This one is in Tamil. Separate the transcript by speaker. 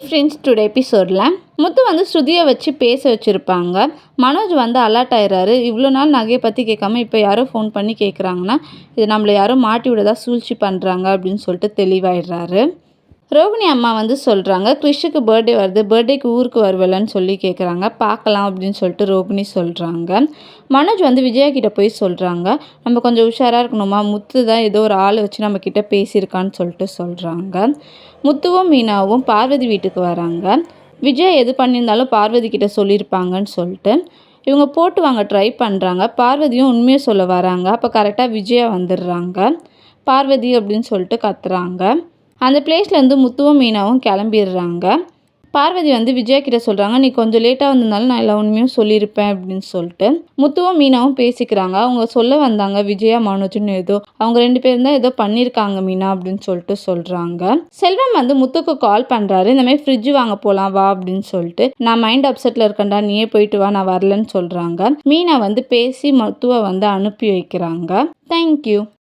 Speaker 1: ஃப்ரெண்ட்ஸ் டுடே எபிசோடில் முத்து வந்து ஸ்ருதியை வச்சு பேச வச்சுருப்பாங்க. மனோஜ் வந்து அலர்ட் ஆயிடுறாரு இவ்வளோ நாள் நகையை பற்றி கேட்காம இப்போ யாரோ ஃபோன் பண்ணி கேட்குறாங்கன்னா இது நம்மளை யாரோ மாட்டி விடதா சூழ்ச்சி பண்ணுறாங்க அப்படின்னு சொல்லிட்டு தெளிவாயிடுறாரு. ரோகிணி அம்மா வந்து சொல்கிறாங்க கிறிஷுக்கு பர்த்டே வருது பர்த்டேக்கு ஊருக்கு வருவலன்னு சொல்லி கேட்குறாங்க பார்க்கலாம் அப்படின்னு சொல்லிட்டு ரோகிணி சொல்கிறாங்க மனோஜ் வந்து விஜயா கிட்ட போய் சொல்கிறாங்க நம்ம கொஞ்சம் உஷாராக இருக்கணுமா? முத்து தான் ஏதோ ஒரு ஆள் வச்சு நம்ம கிட்ட பேசியிருக்கான்னு சொல்லிட்டு சொல்கிறாங்க முத்துவும் மீனாவும் பார்வதி வீட்டுக்கு வராங்க. விஜய் எது பண்ணியிருந்தாலும் பார்வதி கிட்ட சொல்லியிருப்பாங்கன்னு சொல்லிட்டு இவங்க போட்டு வாங்க ட்ரை பண்ணுறாங்க பார்வதியும் உண்மையை சொல்ல வராங்க. அப்போ கரெக்டாக விஜயா வந்துடுறாங்க. பார்வதி அப்படின்னு சொல்லிட்டு கத்துறாங்க. அந்த பிளேஸ்லேருந்து முத்துவும் மீனாவும் கிளம்பிடுறாங்க. பார்வதி வந்து விஜயா கிட்ட சொல்கிறாங்க நீ கொஞ்சம் லேட்டாக வந்திருந்தாலும் நான் எல்லா உண்மையும் சொல்லியிருப்பேன் அப்படின்னு சொல்லிட்டு. முத்துவும் மீனாவும் பேசிக்கிறாங்க. அவங்க சொல்ல வந்தாங்க விஜயா மனோஜ்னு ஏதோ அவங்க ரெண்டு பேரும் தான் ஏதோ பண்ணியிருக்காங்க மீனா அப்படின்னு சொல்லிட்டு சொல்கிறாங்க செல்வம் வந்து முத்துக்கு கால் பண்ணுறாரு இந்த மாதிரி ஃப்ரிட்ஜ் வாங்க போகலாம் வா அப்படின்னு சொல்லிட்டு. நான் மைண்ட் அப்செட்டில் இருக்கேன்டா நீயே போயிட்டு வா நான் வரலன்னு சொல்கிறாங்க மீனா வந்து பேசி முத்துவை வந்து அனுப்பி வைக்கிறாங்க. தேங்க்யூ